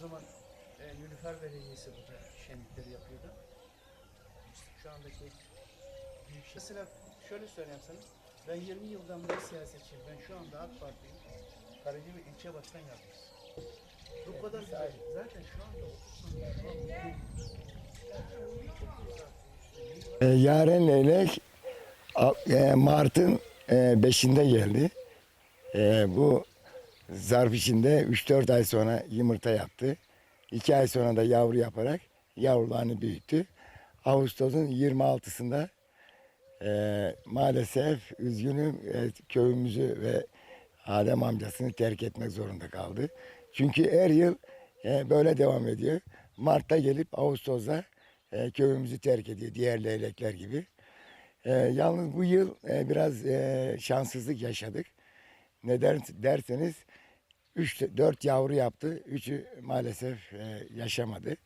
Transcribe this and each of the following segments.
zaman e, Nülüfer Belediyesi burada şenlikleri yapıyordu. Şu andaki büyük şey. Mesela şöyle söyleyeyim sana. Ben 20 yıldan beri siyasetçiyim. Ben şu anda AK Parti'yim. Karacabey ilçe başkan yardımcısı. Bu kadar güzel. Zaten şu anda 30 E, Yaren Leylek e, Mart'ın 5'inde geldi. E, bu zarf içinde 3-4 ay sonra yumurta yaptı. 2 ay sonra da yavru yaparak yavrularını büyüttü. Ağustos'un 26'sında e, maalesef üzgünüm e, köyümüzü ve Adem amcasını terk etmek zorunda kaldı. Çünkü her yıl e, böyle devam ediyor. Mart'ta gelip Ağustos'ta e, köyümüzü terk ediyor diğer leylekler gibi. E, yalnız bu yıl e, biraz e, şanssızlık yaşadık. Neden derseniz 3-4 yavru yaptı. Üçü maalesef e, yaşamadı.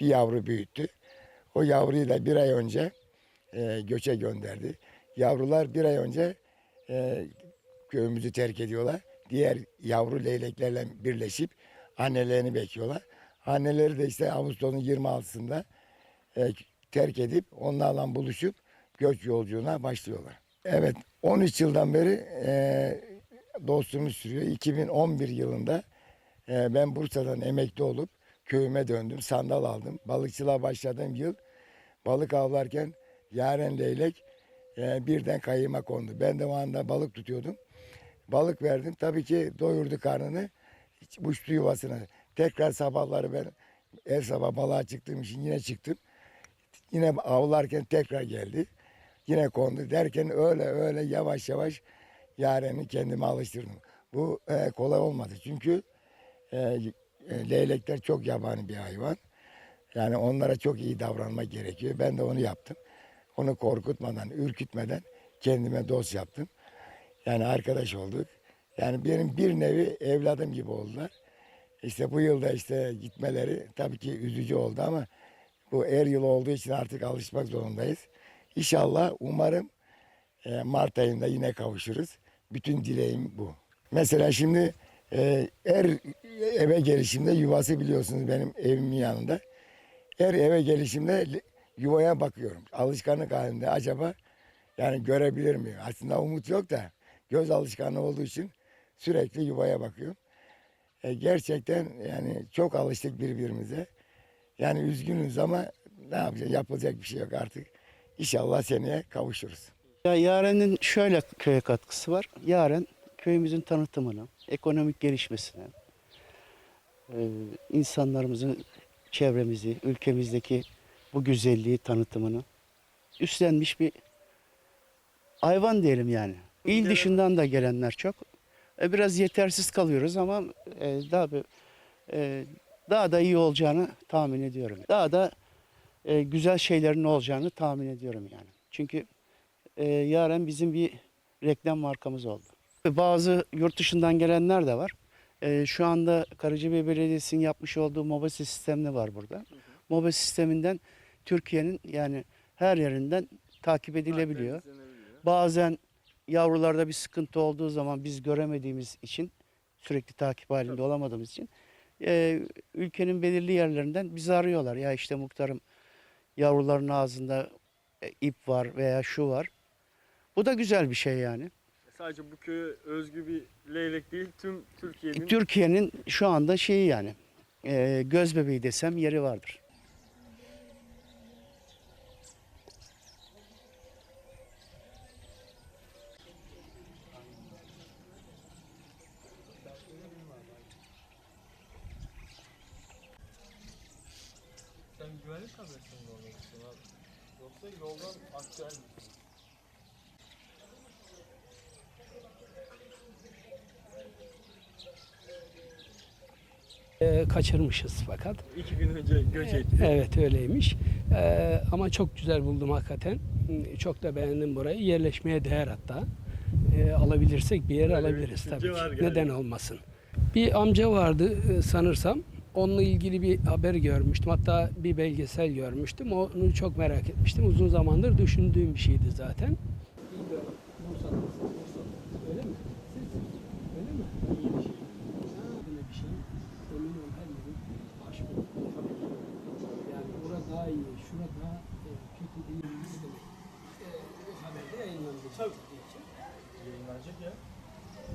Bir yavru büyüttü. O yavruyu da bir ay önce e, göçe gönderdi. Yavrular bir ay önce e, köyümüzü terk ediyorlar. Diğer yavru leyleklerle birleşip annelerini bekliyorlar. Anneleri de işte Ağustos'un 26'sında e, terk edip onlarla buluşup göç yolculuğuna başlıyorlar. Evet 13 yıldan beri e, dostluğumuz sürüyor. 2011 yılında e, ben Bursa'dan emekli olup köyüme döndüm. Sandal aldım. Balıkçılığa başladığım yıl balık avlarken yaren leylek e, birden kayıma kondu. Ben de o anda balık tutuyordum. Balık verdim. Tabii ki doyurdu karnını. Uçtu yuvasına. Tekrar sabahları ben her sabah balığa çıktığım için yine çıktım. Yine avlarken tekrar geldi. Yine kondu derken öyle öyle yavaş yavaş yareni kendime alıştırdım. Bu e, kolay olmadı çünkü e, e, leylekler çok yabani bir hayvan. Yani onlara çok iyi davranmak gerekiyor. Ben de onu yaptım. Onu korkutmadan, ürkütmeden kendime dost yaptım. Yani arkadaş olduk. Yani benim bir nevi evladım gibi oldular. İşte bu yılda işte gitmeleri tabii ki üzücü oldu ama bu er yıl olduğu için artık alışmak zorundayız. İnşallah umarım e, Mart ayında yine kavuşuruz. Bütün dileğim bu. Mesela şimdi e, er eve gelişimde yuvası biliyorsunuz benim evimin yanında. Her eve gelişimde li- yuvaya bakıyorum. Alışkanlık halinde acaba yani görebilir miyim? Aslında umut yok da göz alışkanlığı olduğu için sürekli yuvaya bakıyorum. E, gerçekten yani çok alıştık birbirimize. Yani üzgünüz ama ne yapacağız? Yapılacak bir şey yok artık. İnşallah seneye kavuşuruz. Ya Yaren'in şöyle köye katkısı var. Yaren köyümüzün tanıtımını, ekonomik gelişmesine, insanlarımızın çevremizi, ülkemizdeki bu güzelliği tanıtımını üstlenmiş bir hayvan diyelim yani. İl dışından da gelenler çok. E, Biraz yetersiz kalıyoruz ama e, daha bir, e, daha da iyi olacağını tahmin ediyorum. Daha da e, güzel şeylerin olacağını tahmin ediyorum yani. Çünkü e, Yaren bizim bir reklam markamız oldu. Bazı yurt dışından gelenler de var. E, şu anda Karacabey Belediyesi'nin yapmış olduğu mobil sistemli var burada. Mobil sisteminden Türkiye'nin yani her yerinden takip edilebiliyor. Bazen yavrularda bir sıkıntı olduğu zaman biz göremediğimiz için sürekli takip halinde olamadığımız için e, ülkenin belirli yerlerinden bizi arıyorlar. Ya işte muhtarım yavruların ağzında e, ip var veya şu var. Bu da güzel bir şey yani. Sadece bu köye özgü bir leylek değil, tüm Türkiye'nin Türkiye'nin şu anda şeyi yani e, göz bebeği desem yeri vardır. sen güvenlik istiyorsun abi. Yoksa yoldan aktüel misin? Ee, kaçırmışız fakat. İki gün önce göç etti. Evet öyleymiş. Ee, ama çok güzel buldum hakikaten. Çok da beğendim burayı. Yerleşmeye değer hatta. Ee, alabilirsek bir yer Böyle bir alabiliriz düşünce tabii ki. Neden olmasın? Bir amca vardı e, sanırsam. Onunla ilgili bir haber görmüştüm. Hatta bir belgesel görmüştüm. Onu çok merak etmiştim. Uzun zamandır düşündüğüm bir şeydi zaten. daha iyi, şura daha e, kötü değil mi demek. E, bu haberde yayınlandı. Tabii. Yayınlanacak ya.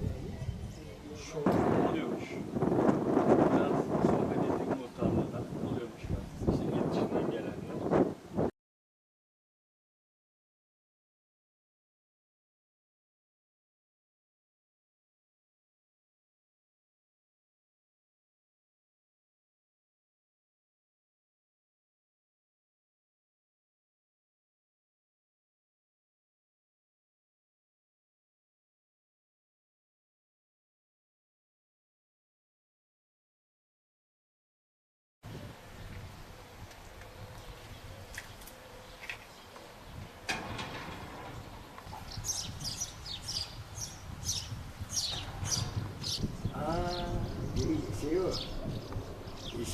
Yani, e, şov.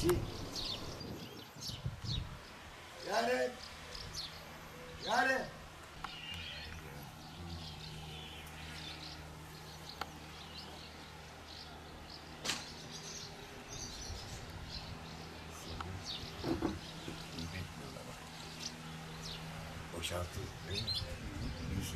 Eşi. Yani. Yani. Boşaltı. değil mi?